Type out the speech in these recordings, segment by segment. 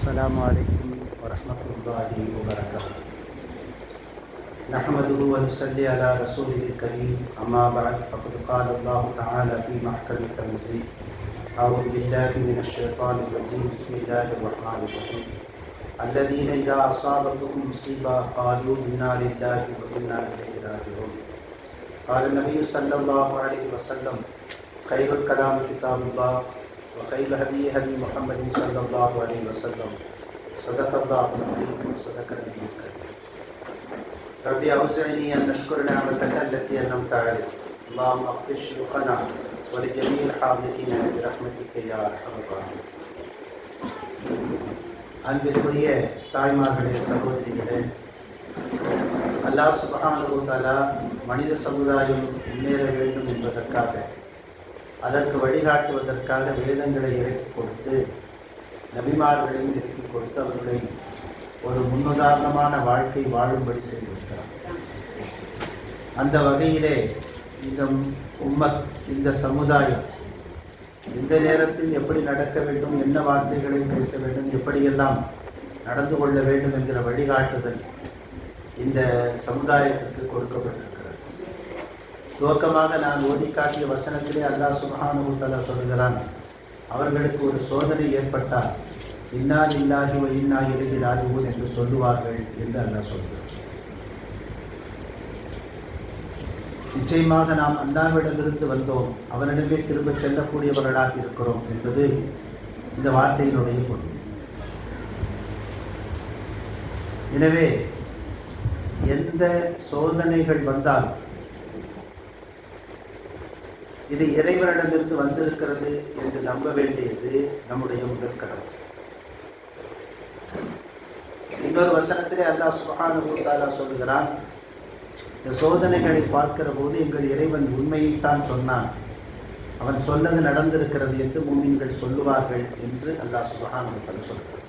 السلام عليكم ورحمة الله وبركاته نحمده ونصلي على رسوله الكريم، أما بعد، فقد قال الله تعالى في محكم التنزيل أعوذ بالله من الشيطان الرجيم، بسم الله الرحمن الرحيم. الذين إذا أصابتهم مصيبة قالوا إنا لله وإنا إليه راجعون. قال النبي صلى الله عليه وسلم خير الكلام كتاب الله وخير الهدي هدي محمد صلى الله عليه وسلم صدق الله العظيم وصدق النبي الكريم ربي أوزعني أن نشكر نعمتك التي أنعمت علي اللهم اغفر شيوخنا ولجميع الحاضرين برحمتك يا أرحم الراحمين அன்பிற்குரிய தாய்மார்களே சகோதரிகளே அல்லாஹ் சுபஹானஹு தஆலா மனித சமுதாயம் முன்னேற வேண்டும் என்பதற்காக அதற்கு வழிகாட்டுவதற்காக வேதங்களை இறக்கி கொடுத்து நபிமார்களையும் இறக்கி கொடுத்து அவர்களை ஒரு முன்னுதாரணமான வாழ்க்கை வாழும்படி செய்திருக்கிறார் அந்த வகையிலே இந்த உம்மத் இந்த சமுதாயம் இந்த நேரத்தில் எப்படி நடக்க வேண்டும் என்ன வார்த்தைகளை பேச வேண்டும் எப்படியெல்லாம் நடந்து கொள்ள வேண்டும் என்கிற வழிகாட்டுதல் இந்த சமுதாயத்திற்கு கொடுக்கப்பட்டது. துவக்கமாக நான் ஓதி காட்டிய வசனத்திலே அல்லாஹ் சுபஹானஹு சொல்கிறான். அவர்களுக்கு ஒரு சோதனை ஏற்பட்டால் இன்னா இல்லாஹி வ இன்னா எழுதி ராஜிஊன் என்று சொல்லுவார்கள் என்று அல்லாஹ் சொல்கிறார் நிச்சயமாக நாம் அல்லாவிடமிருந்து வந்தோம். அவனிடமே திரும்ப செல்லக்கூடியவர்களாக இருக்கிறோம் என்பது இந்த வார்த்தையினுடைய பொருள். எனவே எந்த சோதனைகள் வந்தாலும் இது இறைவனிடமிருந்து வந்திருக்கிறது என்று நம்ப வேண்டியது நம்முடைய முதல் இன்னொரு வசனத்திலே அல்லாஹ் சுகானுபூத்தாலா சொல்கிறான் இந்த சோதனைகளை பார்க்கிற போது எங்கள் இறைவன் உண்மையைத்தான் சொன்னான். அவன் சொன்னது நடந்திருக்கிறது என்று மூமின்கள் சொல்லுவார்கள் என்று அல்லாஹ் சுபஹானஹு சொல்கிறான்.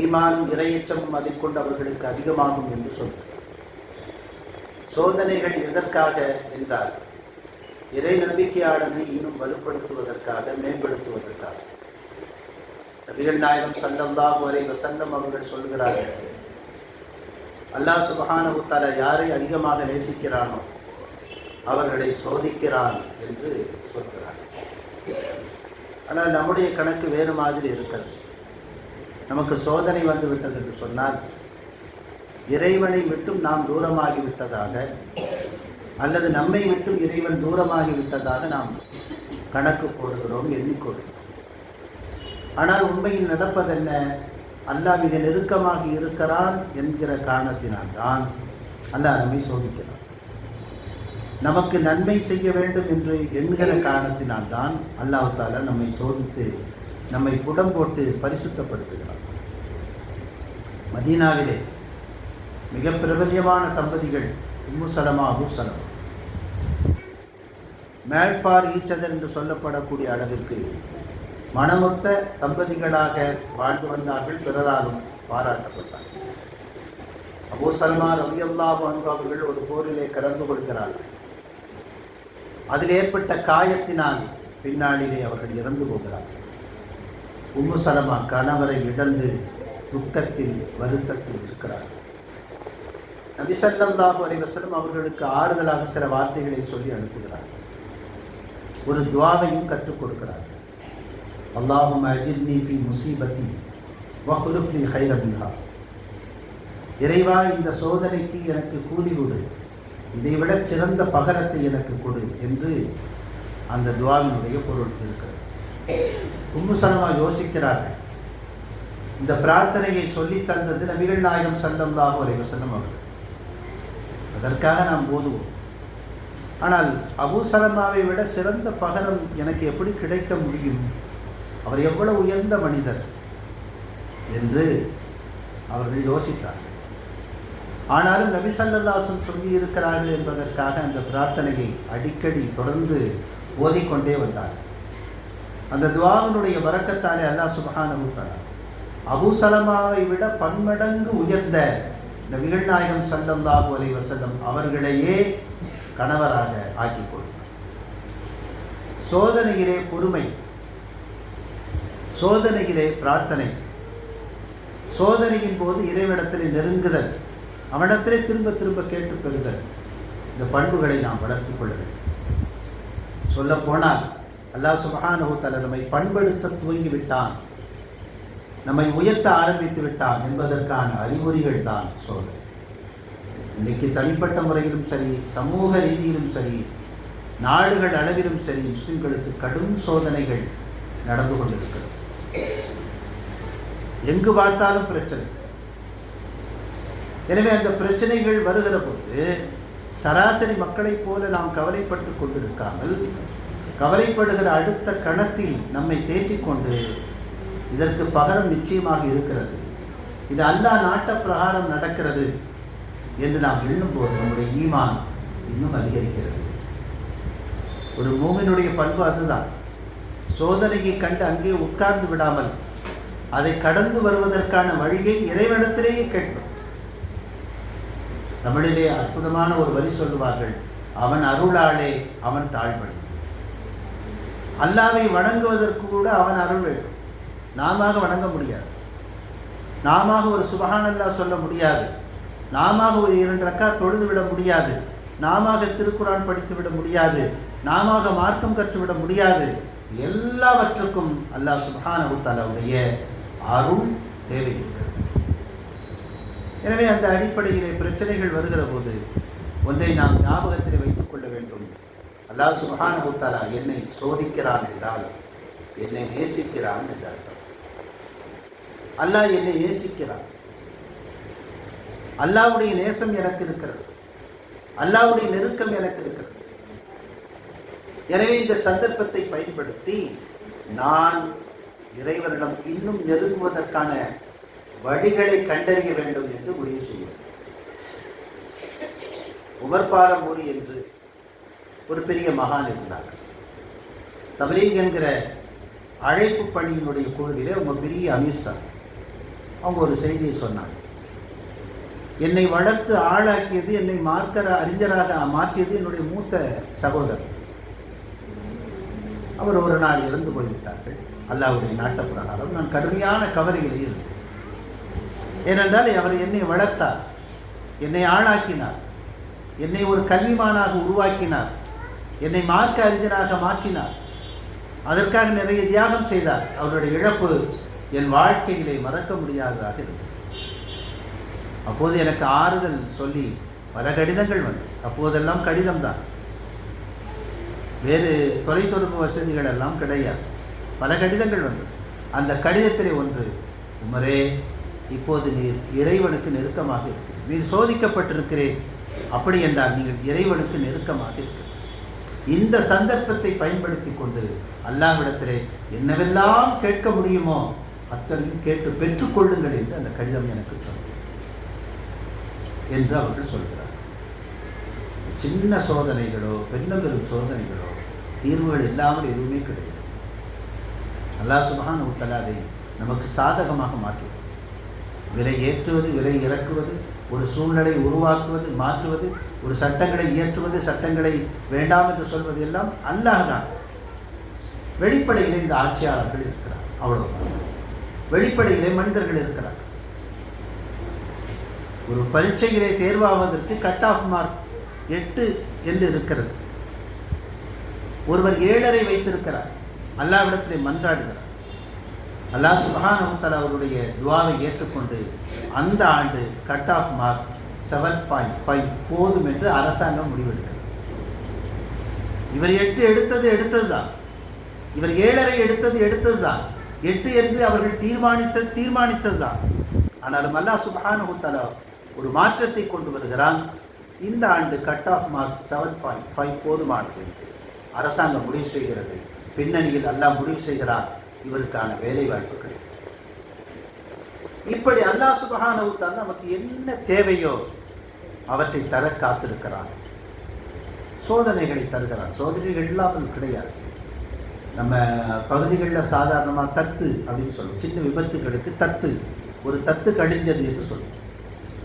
ஈமானும் இரையச்சமும் அதை கொண்டு அவர்களுக்கு அதிகமாகும் என்று சொல்கிறார் சோதனைகள் எதற்காக என்றார் இறை நம்பிக்கையாளனை இன்னும் வலுப்படுத்துவதற்காக மேம்படுத்துவதற்காக. நபிகள் நாயகம் சல்லல்லாஹு அலைஹி வஸல்லம் அவர்கள் சொல்கிறார்கள் அல்லாஹ் சுபஹானஹு தஆலா யாரை அதிகமாக நேசிக்கிறானோ அவர்களை சோதிக்கிறான் என்று சொல்கிறார். ஆனால் நம்முடைய கணக்கு வேறு மாதிரி இருக்கிறது. நமக்கு சோதனை வந்து விட்டது என்று சொன்னால் இறைவனை விட்டும் நாம் தூரமாகிவிட்டதாக அல்லது நம்மை விட்டும் இறைவன் தூரமாகி விட்டதாக நாம் கணக்கு போடுகிறோம் எண்ணிக்கொள்கிறோம். ஆனால் உண்மையில் நடப்பதென்ன? அல்லாஹ் மிக நெருக்கமாக இருக்கிறான் என்கிற காரணத்தினால் தான் அல்லாஹ் நம்மை சோதிக்கிறான். நமக்கு நன்மை செய்ய வேண்டும் என்று எண்கிற காரணத்தினால் தான் அல்லாஹ் தாலா நம்மை சோதித்து நம்மை புடம் போட்டு பரிசுத்தப்படுத்துகிறான். மதீனாவிலே மிக பிரபல்யமான தம்பதிகள் Umm Salama Abu Salama. Made for each other என்று சொல்லப்படக்கூடிய அளவிற்கு மனமொத்த தம்பதிகளாக வாழ்ந்து வந்தார்கள் பிறராலும் பாராட்டப்பட்டார்கள். அபு சல்மான் ரவி அல்லாஹ் அவர்கள் ஒரு போரிலே கலந்து கொள்கிறார்கள். அதில் ஏற்பட்ட காயத்தினால் பின்னாளிலே அவர்கள் இறந்து போகிறார்கள். உம்மு சலமா கணவரை இழந்து துக்கத்தில் வருத்தத்தில் இருக்கிறார் நபி சல்லாஹூ அலைவசலம் அவர்களுக்கு ஆறுதலாக சில வார்த்தைகளை சொல்லி அனுப்புகிறார் ஒரு துவாவையும் கற்றுக் கொடுக்கிறார்கள். அல்லாஹும் அஜிர்னி ஃபி முசீபத்தி வஹுலுஃப்லி ஹைரபின்ஹா இறைவா இந்த சோதனைக்கு எனக்கு கூலி கொடு. இதைவிட சிறந்த பகரத்தை எனக்கு கொடு என்று அந்த துவாவினுடைய பொருள் இருக்கிறது. கும்புசனமாக யோசிக்கிறார்கள். இந்த பிரார்த்தனையை சொல்லி தந்தது நபிகள் நாயகம் சல்லல்லாஹு அலைஹி வஸல்லம் அவர்கள். அதற்காக நாம் போதுவோம் ஆனால் அபூ சலமாவை விட சிறந்த பகரம் எனக்கு எப்படி கிடைக்க முடியும்? அவர் எவ்வளவு உயர்ந்த மனிதர்? என்று அவர்கள் யோசித்தார்கள் ஆனாலும் நபி சல்லல்லாசன் சொல்லி இருக்கிறார்கள் என்பதற்காக அந்த பிரார்த்தனையை அடிக்கடி தொடர்ந்து ஓதிக்கொண்டே வந்தார்கள் அந்த துவாவினுடைய வரக்கத்தாலே அல்லாஹ் சுபஹானஹு தஆலா அபு சலமாவை விட பன்மடங்கு உயர்ந்த நபிகள் நாயகம் சல்லல்லாஹு அலைஹி வஸல்லம் அவர்களையே கணவராக ஆக்கி கொடுப்பார் சோதனையிலே பொறுமை. சோதனையிலே பிரார்த்தனை. சோதனையின் போது இறைவிடத்திலே நெருங்குதல். அவனிடத்திலே திரும்ப திரும்ப கேட்டு பெறுதல். இந்த பண்புகளை நாம் வளர்த்துக் கொள்ள வேண்டும். சொல்லப்போனால் அல்லாஹ் சுபஹானஹு நம்மை பண்படுத்த துவங்கி விட்டான் நம்மை உயர்த்த ஆரம்பித்து விட்டான் என்பதற்கான அறிகுறிகள் தான் சோதனை. இன்னைக்கு தனிப்பட்ட முறையிலும் சரி சமூக ரீதியிலும் சரி நாடுகள் அளவிலும் சரி முஸ்லிம்களுக்கு கடும் சோதனைகள் நடந்து கொண்டிருக்கிறது. எங்கு பார்த்தாலும் பிரச்சனை. எனவே அந்த பிரச்சனைகள் வருகிற போது சராசரி மக்களைப் போல நாம் கவலைப்பட்டு கொண்டிருக்காமல் கவலைப்படுகிற அடுத்த கணத்தில் நம்மை தேற்றிக்கொண்டு இதற்கு பகரம் நிச்சயமாக இருக்கிறது. இது அல்லாஹ் நாட்ட பிரகாரம் நடக்கிறது. என்று நாம் எண்ணும்போது நம்முடைய ஈமான் இன்னும் அதிகரிக்கிறது. ஒரு மூமினுடைய பண்பு அதுதான். சோதனையை கண்டு அங்கே உட்கார்ந்து விடாமல் அதை கடந்து வருவதற்கான வழியை இறைவனிடத்திலேயே கேட்பது. தமிழிலே அற்புதமான ஒரு வரி சொல்லுவார்கள் அவன் அருளாலே அவன் தாழ்வழி அல்லாவை வணங்குவதற்கு கூட அவன் அருள் வேண்டும். நாம வணங்க முடியாது. நாம ஒரு சுபகானல்லா சொல்ல முடியாது. நாம ஒரு இரண்டு ரக்கா தொழுது விட முடியாது. நாம திருக்குறான் படித்து விட முடியாது. நாம மார்க்கம் கற்றுவிட முடியாது. எல்லாவற்றுக்கும் அல்லாஹ் சுபஹானஹு தஆலாவுடைய அருள் தேவைப்படுகிறது. எனவே அந்த அடிப்படையிலே பிரச்சனைகள் வருகிற போது ஒன்றை நாம் ஞாபகத்தில் வைத்துக் கொள்ள வேண்டும். அல்லாஹ் சுபஹானஹு என்னை சோதிக்கிறான் என்றால் என்னை நேசிக்கிறான் என்று அர்த்தம். அல்லாஹ் என்னை நேசிக்கிறான். அல்லாவுடைய நேசம் எனக்கு இருக்கிறது. அல்லாவுடைய நெருக்கம் எனக்கு இருக்கிறது. எனவே இந்த சந்தர்ப்பத்தை பயன்படுத்தி நான் இறைவனிடம் இன்னும் நெருங்குவதற்கான வழிகளை கண்டறிய வேண்டும் என்று முடிவு செய்யும் உமர்பாலமூரி என்று ஒரு பெரிய மகான் இருந்தார். தபலீக் என்கிற அழைப்பு பணியினுடைய குழுவிலே அவங்க பெரிய அமீர் சார். அவங்க ஒரு செய்தியை சொன்னாங்க. என்னை வளர்த்து ஆளாக்கியது என்னை மார்க்கர அறிஞராக மாற்றியது என்னுடைய மூத்த சகோதரர். அவர் ஒரு நாள் இறந்து போய்விட்டார்கள். அல்லாவுடைய நாட்ட பிரகாரம் நான் கடுமையான கவலையில் இருந்தேன். ஏனென்றால் அவர் என்னை வளர்த்தார் என்னை ஆளாக்கினார் என்னை ஒரு கல்விமானாக உருவாக்கினார் என்னை மார்க்க அறிஞராக மாற்றினார். அதற்காக நிறைய தியாகம் செய்தார். அவருடைய இழப்பு என் வாழ்க்கையிலே மறக்க முடியாததாக இருந்தது. அப்போது எனக்கு ஆறுதல் சொல்லி பல கடிதங்கள் வந்து. அப்போதெல்லாம் கடிதம்தான். வேறு தொலைத்தொடர்பு வசதிகள் எல்லாம் கிடையாது. பல கடிதங்கள் வந்தது அந்த கடிதத்திலே ஒன்று உமரே இப்போது நீர் இறைவனுக்கு நெருக்கமாக இருக்கிறீர். நீர் சோதிக்கப்பட்டிருக்கிறேன் அப்படி என்றால் நீங்கள் இறைவனுக்கு நெருக்கமாக இருக்கிறீர். இந்த சந்தர்ப்பத்தை பயன்படுத்தி கொண்டு அல்லாவிடத்திலே என்னவெல்லாம் கேட்க முடியுமோ அத்தனையும் கேட்டு பெற்றுக்கொள்ளுங்கள் என்று அந்த கடிதம் எனக்கு சொன்னது. என்று அவர்கள் சொல்கிறார். சின்ன சோதனைகளோ பெண்ணம் பெரும் சோதனைகளோ தீர்வுகள் இல்லாமல் எதுவுமே கிடையாது. அல்லாஹ் சுபஹான் உத்தலா அதை நமக்கு சாதகமாக மாற்றும். விலை ஏற்றுவது விலை இறக்குவது ஒரு சூழ்நிலை உருவாக்குவது மாற்றுவது ஒரு சட்டங்களை இயற்றுவது சட்டங்களை வேண்டாம் என்று சொல்வது எல்லாம் அல்லாஹ் தான். வெளிப்படையிலே இந்த ஆட்சியாளர்கள் இருக்கிறார். அவ்வளோ வெளிப்படையிலே மனிதர்கள் இருக்கிறார். ஒரு பரீட்சையிலே தேர்வாவதற்கு கட் ஆஃப் மார்க் எட்டு என்று இருக்கிறது. ஒருவர் ஏழரை வைத்திருக்கிறார். அல்லாவிடத்திலே மன்றாடுகிறார். அல்லாஹ் சுபஹானஹுத்தலா அவருடைய துவாவை ஏற்றுக்கொண்டு அந்த ஆண்டு cut off mark seven point five போதும் என்று அரசாங்கம் முடிவெடுக்கிறது. இவர் எட்டு எடுத்தது எடுத்தது தான் இவர் ஏழரை எடுத்தது எடுத்தது தான் எட்டு என்று அவர்கள் தீர்மானித்தது தீர்மானித்தது தான் ஆனாலும் அல்லாஹ் சுபஹானஹுத்தலா ஒரு மாற்றத்தை கொண்டு வருகிறான். இந்த ஆண்டு cut off mark seven point five போதுமானது. அரசாங்கம் முடிவு செய்கிறது. பின்னணியில் அல்லாஹ் முடிவு செய்கிறான். இவருக்கான வேலை வாய்ப்புகள் இப்படி அல்லாஹ் சுபஹானவுத்தான் நமக்கு என்ன தேவையோ அவற்றை தர காத்திருக்கிறான். சோதனைகளை தருகிறான். சோதனைகள் இல்லாமல் கிடையாது. நம்ம பகுதிகளில் சாதாரணமாக தத்து அப்படின்னு சொல்லுவோம். சின்ன விபத்துகளுக்கு தத்து. ஒரு தத்து கழிஞ்சது என்று சொல்லுவோம்.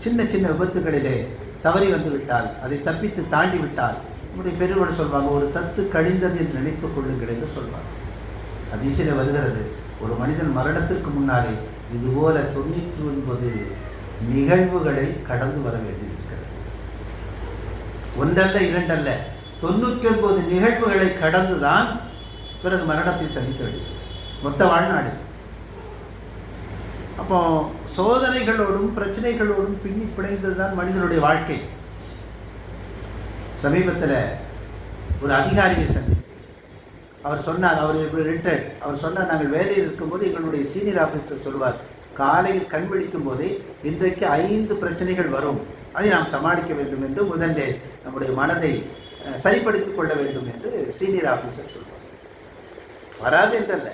சின்ன சின்ன விபத்துகளிலே தவறி வந்து விட்டால் அதை தப்பித்து தாண்டி விட்டால் நம்முடைய பெருவர் சொல்வாங்க ஒரு தத்து கழிந்தது என்று நினைத்துக் கொள்ளுங்கள் என்று சொல்வாங்க. அதிசயில் வருகிறது ஒரு மனிதன் மரணத்திற்கு முன்னாலே இதுபோல தொண்ணூற்றி ஒன்பது நிகழ்வுகளை கடந்து வர வேண்டியிருக்கிறது. ஒன்றல்ல இரண்டல்ல தொண்ணூற்றி ஒன்பது நிகழ்வுகளை கடந்துதான் பிறகு மரணத்தை சந்திக்க வேண்டியது மொத்த வாழ்நாடு அப்போ சோதனைகளோடும் பிரச்சனைகளோடும் பின்னி பிணைந்தது தான் மனிதனுடைய வாழ்க்கை. சமீபத்தில் ஒரு அதிகாரியை சந்தித்து அவர் சொன்னார் அவர் ரிட்டையர்ட் அவர் சொன்னார் நாங்கள் வேலையில் இருக்கும்போது எங்களுடைய சீனியர் ஆஃபீஸர் சொல்வார் காலையில் கண் விழிக்கும் போதே இன்றைக்கு ஐந்து பிரச்சனைகள் வரும். அதை நாம் சமாளிக்க வேண்டும் என்று முதல்ல நம்முடைய மனதை சரிப்படுத்திக் கொள்ள வேண்டும் என்று சீனியர் ஆஃபீஸர் சொல்வார். வராது என்றல்ல.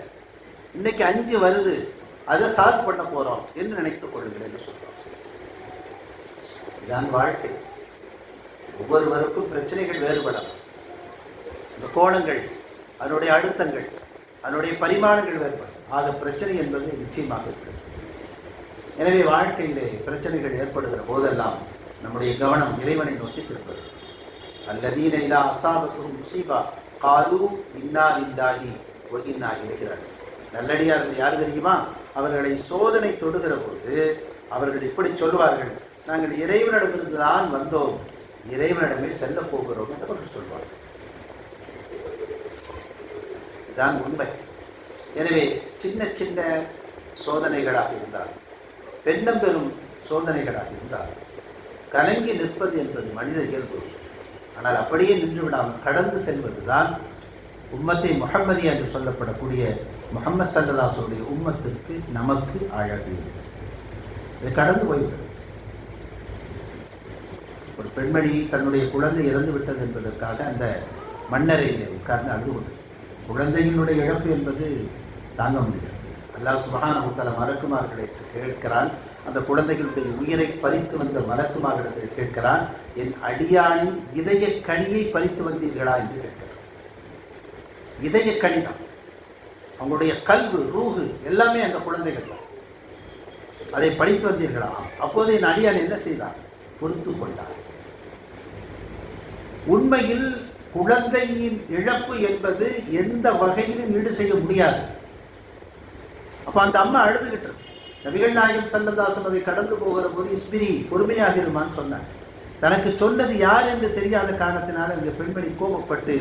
இன்னைக்கு அஞ்சு வருது. அதை சால்வ் பண்ண போகிறோம் என்று நினைத்துக் கொள்ளுங்கள் என்று சொல்கிறோம் இதான் வாழ்க்கை. ஒவ்வொருவருக்கும் பிரச்சனைகள் வேறுபடலாம். இந்த கோணங்கள் அதனுடைய அழுத்தங்கள் அதனுடைய பரிமாணங்கள் வேறுபடும் ஆக பிரச்சனை என்பது நிச்சயமாக இருக்கிறது எனவே வாழ்க்கையிலே பிரச்சனைகள் ஏற்படுகிற போதெல்லாம் நம்முடைய கவனம் இறைவனை நோக்கி திருப்பது அல்லதீன இதா அசாபத்தும் முசீபா. காலு இன்னா இல்லாஹி ஒகின்னா இருக்கிறார் நல்லடியார்கள் யார் தெரியுமா? அவர்களை சோதனை தொடுகிற போது அவர்கள் இப்படி சொல்வார்கள் நாங்கள் இறைவனிடமிருந்து தான் வந்தோம் இறைவனிடமே செல்ல போகிறோம் என்று அவர்கள் சொல்வார்கள். இதுதான் உண்மை. எனவே சின்ன சின்ன சோதனைகளாக இருந்தால் பெண்ணம் பெறும் சோதனைகளாக இருந்தால் கலங்கி நிற்பது என்பது மனித இயல்பு. ஆனால் அப்படியே நின்று விடாமல் கடந்து செல்வதுதான் உம்மத்தை முஹம்மதி என்று சொல்லப்படக்கூடிய முகமது சல்லதாசுடைய உம்மத்திற்கு நமக்கு அழகு. இது கடந்து போய்விடும் ஒரு பெண்மணி தன்னுடைய குழந்தை இறந்து விட்டது என்பதற்காக அந்த மண்ணறையிலே உட்கார்ந்து அழுது கொண்டது குழந்தையினுடைய இழப்பு என்பது தாங்க முடியாது. அல்லாஹ் சுபஹானஹு தஆலா மலக்குமார்களை கேட்கிறான். அந்த குழந்தைகளுடைய உயிரை பறித்து வந்த மலக்குமார்களிடத்தில் கேட்கிறான். என் அடியானின் இதய கனியை பறித்து வந்தீர்களா என்று கேட்கிறான். இதய கனிதான். அவங்களுடைய கல்வு ரூகு எல்லாமே அந்த குழந்தைகள். அதை படித்து வந்தீர்களா? அப்போது என் அடியான் என்ன செய்தான் பொறுத்து கொண்டார். உண்மையில் குழந்தையின் இழப்பு என்பது எந்த வகையிலும் ஈடு செய்ய முடியாது. அப்போ அந்த அம்மா அழுதுகிட்டு நபிகள் நாயகம் சல்லதாசன் அதை கடந்து போகிற போது இஸ்மிரி பொறுமையாக இருமான்னு சொன்னார். தனக்கு சொன்னது யார் என்று தெரியாத காரணத்தினால் இந்த பெண்மணி கோபப்பட்டு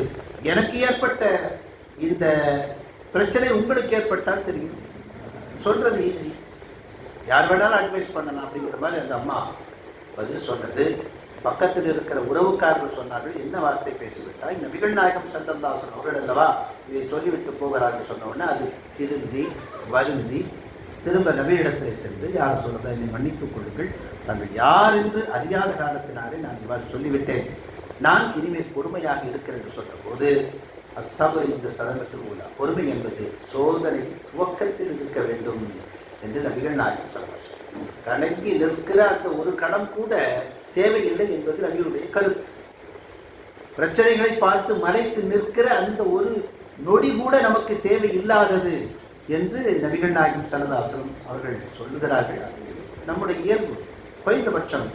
எனக்கு ஏற்பட்ட இந்த பிரச்சனை உங்களுக்கு ஏற்பட்டால் தெரியும். சொல்றது ஈஸி யார் வேணாலும் அட்வைஸ் பண்ணலாம் அப்படிங்கிற மாதிரி அந்த அம்மா பதில் சொன்னது. பக்கத்தில் இருக்கிற உறவுக்காரர்கள் சொன்னார்கள். என்ன வார்த்தை பேசிவிட்டால் நபிகள் நாயகம் சந்தந்தாசன் அவர்கள் அல்லவா இதை சொல்லிவிட்டு போகிறார்கள் சொன்ன உடனே அது திருந்தி வருந்தி திரும்ப நபியிடத்தில் சென்று யார் சொல்கிறத என்னை மன்னித்துக் கொள்ளுங்கள். தாங்கள் யார் என்று அறியாத காரணத்தினாலே நான் இவ்வாறு சொல்லிவிட்டேன். நான் இனிமேல் பொறுமையாக இருக்கிறேன் என்று சொன்னபோது அசபர் இந்த சதனத்தில் உள்ள பொறுமை என்பது சோதனை துவக்கத்தில் இருக்க வேண்டும் என்று நபிகள் நாயகம் சொல்வார் கலங்கி நிற்கிற அந்த ஒரு கணம் கூட தேவையில்லை என்பது நபியுடைய கருத்து. பிரச்சனைகளை பார்த்து மறைத்து நிற்கிற அந்த ஒரு நொடி கூட நமக்கு தேவையில்லாதது என்று நபிகள் நாயகம் சரதாசனம் அவர்கள் சொல்லுகிறார்கள். நம்முடைய இயல்பு. குறைந்தபட்சம்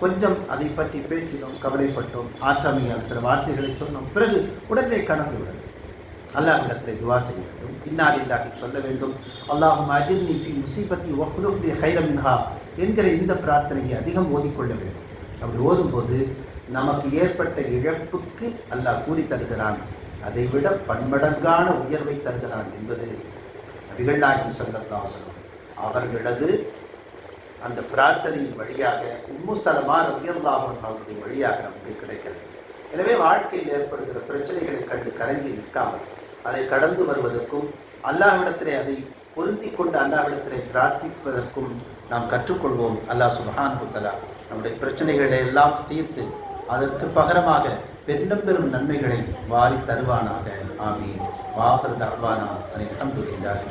கொஞ்சம் அதை பற்றி பேசினோம் கவலைப்பட்டோம். ஆற்றாமையான சில வார்த்தைகளை சொன்னோம். பிறகு உடனே கடந்து விட அல்லாஹ் அல்லாஹ்விடத்தில் துவா செய்ய வேண்டும். இன்னாலில்லாஹி சொல்ல வேண்டும். அல்லாஹும் அஜிர்னி ஃபி முசீபத்தி வஹ்லுஃப்லி ஹைரமின்ஹா என்கிற இந்த பிரார்த்தனையை அதிகம் ஓதிக்கொள்ள வேண்டும். அப்படி ஓதும்போது நமக்கு ஏற்பட்ட இழப்புக்கு அல்லாஹ் கூறி தருகிறான். அதைவிட பன்மடங்கான உயர்வை தருகிறான் என்பது நபிகள் நாயகம் சல்லல்லாஹு அவர்களது அந்த பிரார்த்தனையின் வழியாக உம்மு சலமா அவருடைய வழியாக நமக்கு கிடைக்கிறது. எனவே வாழ்க்கையில் ஏற்படுகிற பிரச்சனைகளை கண்டு கலங்கி நிற்காமல் அதை கடந்து வருவதற்கும் அல்லாஹ்விடத்திலே அதை பொருத்தி கொண்டு அல்லாஹ்விடத்திலே பிரார்த்திப்பதற்கும் நாம் கற்றுக்கொள்வோம். அல்லாஹ் சுபஹான் குத்தலா நம்முடைய பிரச்சனைகளை எல்லாம் தீர்த்து அதற்கு பகரமாக பெண்ணும் பெரும் நன்மைகளை வாரி தருவானாக. ஆமீன். வாகர் தர்வானா அனை அஹமதுல்லாஹி